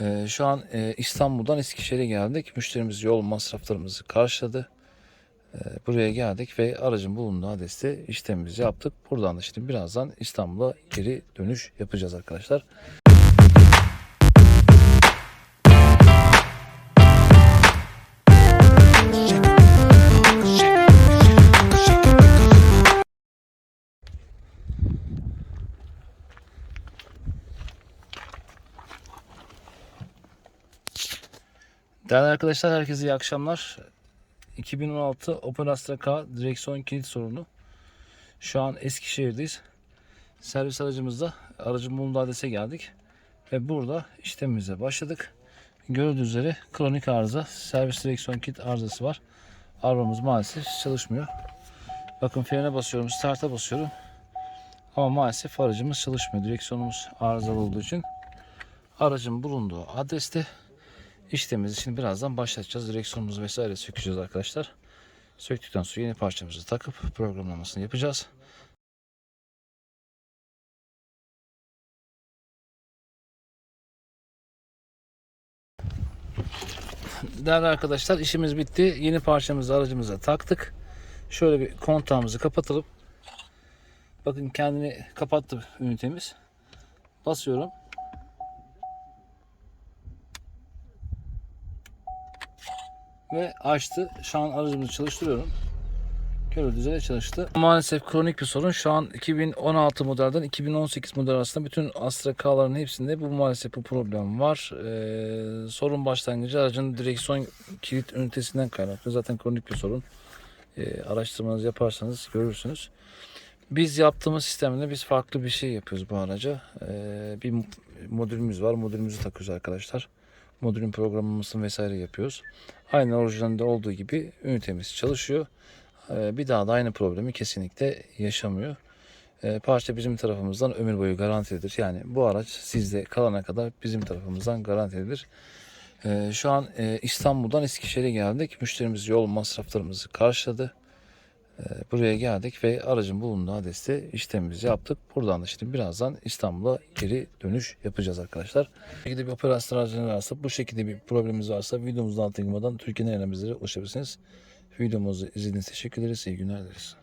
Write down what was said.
Ee, şu an e, İstanbul'dan Eskişehir'e geldik. Müşterimiz yol masraflarımızı karşıladı. Ee, buraya geldik ve aracın bulunduğu adreste işlemimizi yaptık. Buradan da şimdi birazdan İstanbul'a geri dönüş yapacağız arkadaşlar. Değerli arkadaşlar herkese iyi akşamlar. 2016 Opel Astra K direksiyon kilit sorunu. Şu an Eskişehir'deyiz. Servis aracımızda aracın bulunduğu adrese geldik. Ve burada işlemimize başladık. Gördüğünüz üzere kronik arıza, servis direksiyon kilit arızası var. Arabamız maalesef çalışmıyor. Bakın frene basıyorum, start'a basıyorum. Ama maalesef aracımız çalışmıyor. Direksiyonumuz arızalı olduğu için. Aracın bulunduğu adreste İşlemimizi şimdi birazdan başlatacağız. Direksiyonumuzu vesaire sökeceğiz arkadaşlar. Söktükten sonra yeni parçamızı takıp programlamasını yapacağız. Değerli arkadaşlar işimiz bitti. Yeni parçamızı aracımıza taktık. Şöyle bir kontağımızı kapatalım. Bakın kendini kapattı ünitemiz. Basıyorum. Ve açtı. Şu an aracımızı çalıştırıyorum. Gördüğünüz üzere çalıştı. Maalesef kronik bir sorun. Şu an 2016 modelden 2018 model arasında bütün Astra K'ların hepsinde bu maalesef bu problem var. Ee, sorun başlangıcı aracın direksiyon kilit ünitesinden kaynaklı. Zaten kronik bir sorun. Ee, araştırmanızı yaparsanız görürsünüz. Biz yaptığımız sistemde biz farklı bir şey yapıyoruz bu araca. Ee, bir modülümüz var. Modülümüzü takıyoruz arkadaşlar modülün programlamasını vesaire yapıyoruz. Aynı orijinalde olduğu gibi ünitemiz çalışıyor. Ee, Bir daha da aynı problemi kesinlikle yaşamıyor. Ee, Parça bizim tarafımızdan ömür boyu garantilidir. Yani bu araç sizde kalana kadar bizim tarafımızdan garantilidir. Ee, Şu an e, İstanbul'dan Eskişehir'e geldik. Müşterimiz yol masraflarımızı karşıladı. Ee, Buraya geldik ve aracın bulunduğu adreste işlemimizi yaptık. Buradan da şimdi birazdan İstanbul'a geri dönüş yapacağız arkadaşlar. Bu şekilde bir operasyon aracınız varsa, bu şekilde bir problemimiz varsa videomuzun altına girmeden Türkiye'nin bizlere ulaşabilirsiniz. Videomuzu izlediğiniz teşekkür ederiz. İyi günler dileriz.